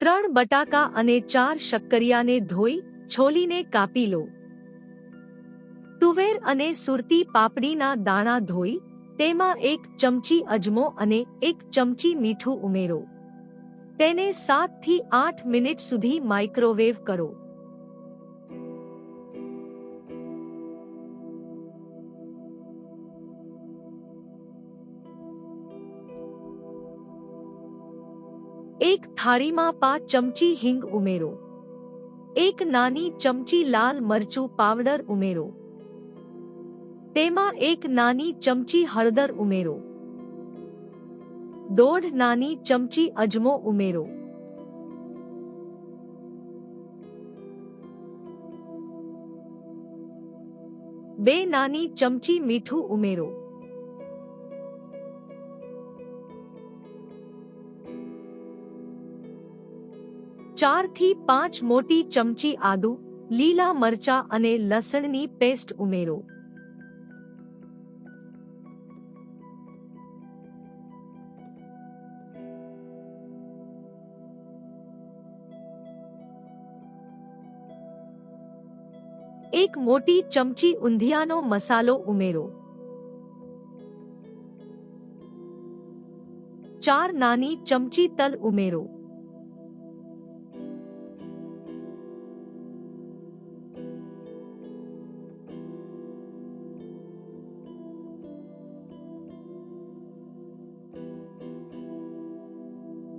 ત્રણ બટાકા અને ચાર શક્કરિયાને ધોઈ, છોલીને કાપી લો. તુવેર અને સુરતી પાપડીના દાણા ધોઈ, તેમાં એક ચમચી અજમો અને એક ચમચી મીઠું ઉમેરો. તેને સાતથી આઠ મિનિટ સુધી માઇક્રોવેવ કરો. એક થાળીમાં પાંચ ચમચી હિંગ ઉમેરો એક નાની ચમચી લાલ મરચું પાવડર ઉમેરો તેમાં એક નાની ચમચી હળદર ઉમેરો દોઢ નાની ચમચી અજમો ઉમેરો બે નાની ચમચી મીઠું ઉમેરો ચારથી પાંચ મોટી ચમચી આદુ, લીલા મરચા અને લસણની પેસ્ટ ઉમેરો. એક મોટી ચમચી ઊંધિયાનો મસાલો ઉમેરો. ચાર નાની ચમચી તલ ઉમેરો.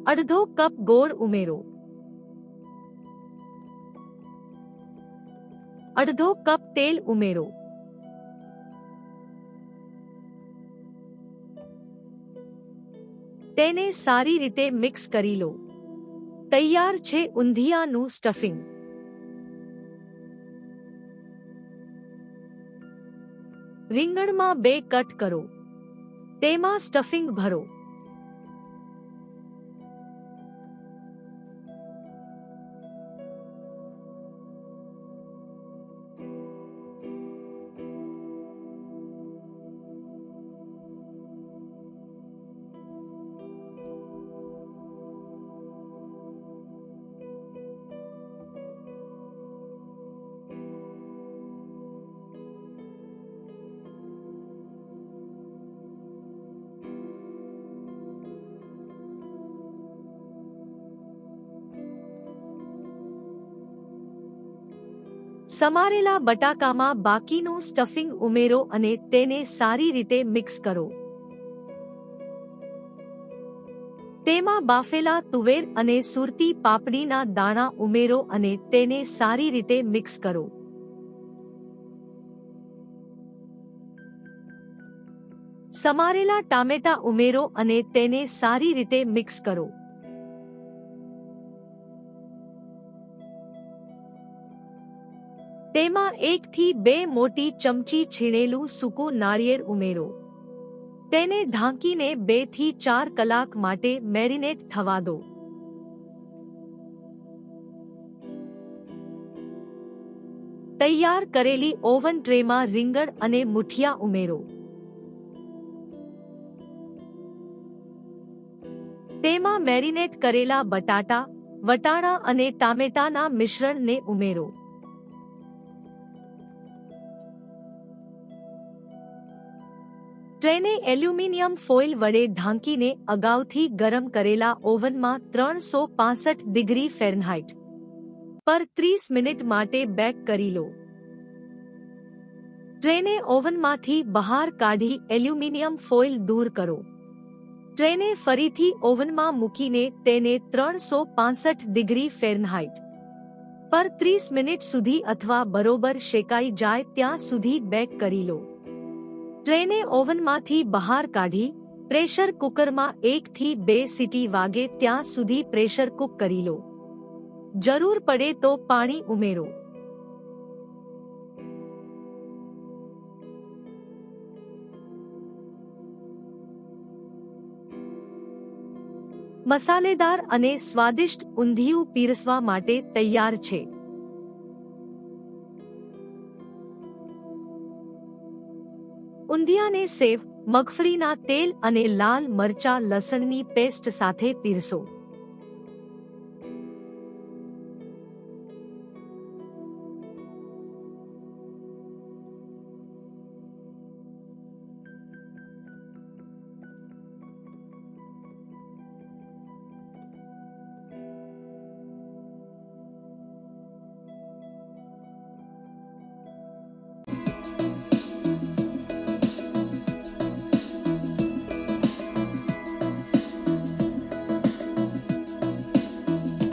અડધો કપ ગોળ ઉમેરો. અડધો કપ તેલ ઉમેરો. તેને સારી રીતે મિક્સ કરી લો. તૈયાર છે ઊંધિયાનું સ્ટફિંગ. રીંગણમાં બે કટ કરો. તેમાં સ્ટફિંગ ભરો. સમારેલા બટાકામાં બાકીનું સ્ટફિંગ ઉમેરો અને તેને સારી રીતે મિક્સ કરો. તેમાં બાફેલા તુવેર અને સુરતી પાપડીના દાણા ઉમેરો અને તેને સારી રીતે મિક્સ કરો. સમારેલા ટામેટા ઉમેરો અને તેને સારી રીતે મિક્સ કરો. તેમાં એકથી બે મોટી ચમચી છીણેલું સૂકું નાળિયેર ઉમેરો. તેને ઢાંકીને બેથી ચાર કલાક માટે મેરિનેટ થવા દો. તૈયાર કરેલી ઓવન ટ્રેમાં રીંગણ અને મુઠિયા ઉમેરો. તેમાં મેરિનેટ કરેલા બટાટા, વટાણા અને ટામેટાના મિશ્રણને ઉમેરો. ટ્રેને એલ્યુમિનિયમ ફોઇલ વડે ઢાંકીને અગાઉથી ગરમ કરેલા ઓવનમાં ત્રણસો પાસઠ ડિગ્રી ફેરનહાઇટ. પર ત્રીસ મિનિટ માટે બેક કરી લો. ટ્રેને ઓવનમાંથી બહાર કાઢી એલ્યુમિનિયમ ફોઇલ દૂર કરો. ટ્રેને ફરીથી ઓવનમાં મૂકીને તેને ત્રણસો પાસઠ ડિગ્રી ફેરનહાઇટ. પર ત્રીસ મિનિટ સુધી અથવા બરોબર શેકાઈ જાય ત્યાં સુધી બેક કરી લો. ટ્રેને ઓવનમાંથી બહાર કાઢી પ્રેશર કુકરમાં એકથી બે સીટી વાગે ત્યાં સુધી પ્રેશર કુક કરી લો. જરૂર પડે તો પાણી ઉમેરો. મસાલેદાર અને સ્વાદિષ્ટ ઊંધિયું પીરસવા માટે તૈયાર છે. ઊંધિયાને સેવ મગફળીના તેલ અને લાલ મરચા લસણની પેસ્ટ સાથે પીરસો.